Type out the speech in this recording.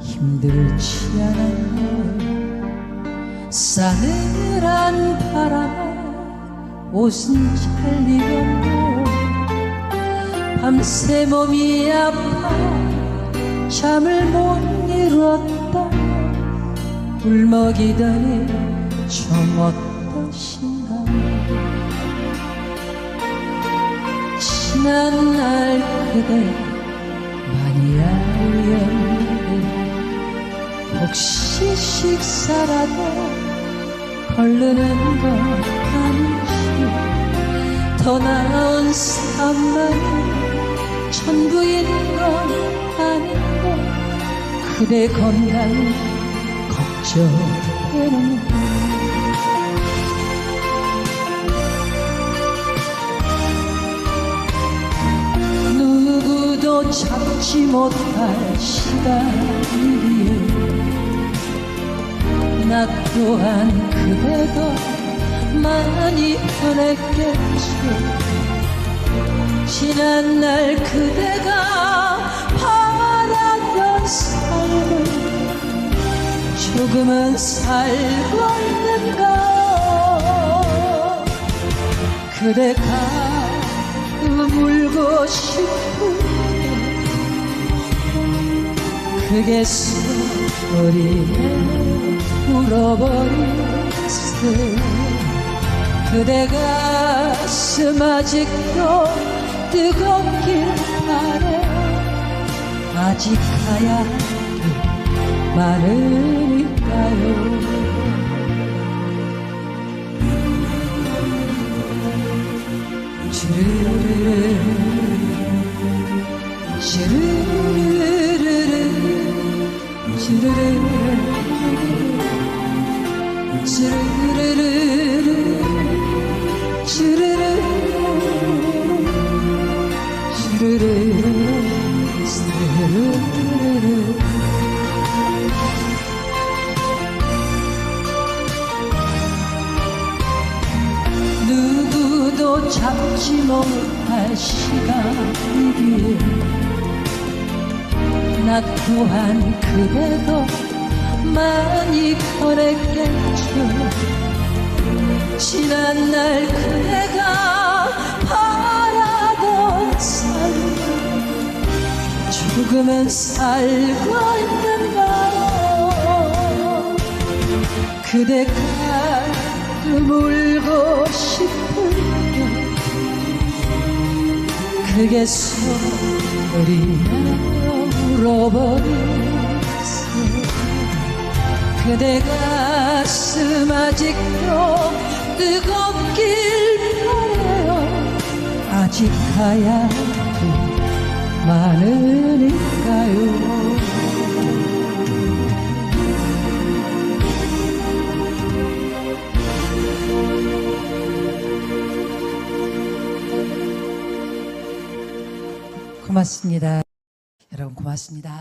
힘들지 않았나요. 싸늘한 바람에 옷은 잘 익었나요 밤새 몸이 아파 잠을 못 이뤘다. 울먹이더니 좀 어떠신가요 지난 날 그대 알렸는데 혹시 식사라도 걸르는 건 아니지 더 나은 삶만이 전부인 건 아닌데 그대 건강이 걱정되는 누구 도 잡지 못할 시간이기에 나 또한 그대도 많이 변했겠죠 지난 날 그대가 바라던 삶을 조금은 살고 있는가 그대가 울고 싶은 그게 소리에 울어버렸어요 그대 가슴 아직도 뜨겁길 바래 아직 가야 할게 많으니까요. 주르르르 누구도 잡지 못할 시간이기에 나 또한 그대도 많이 변했겠죠. 지난 날 그대가 바라던 삶 조금은 살고 있는가요 그대가 울고 싶은 게 그게 소리나 울어버렸어 그대 가슴 아직도 뜨겁길 바래요. 아직 할게 많으니까요? 고맙습니다. 여러분 고맙습니다.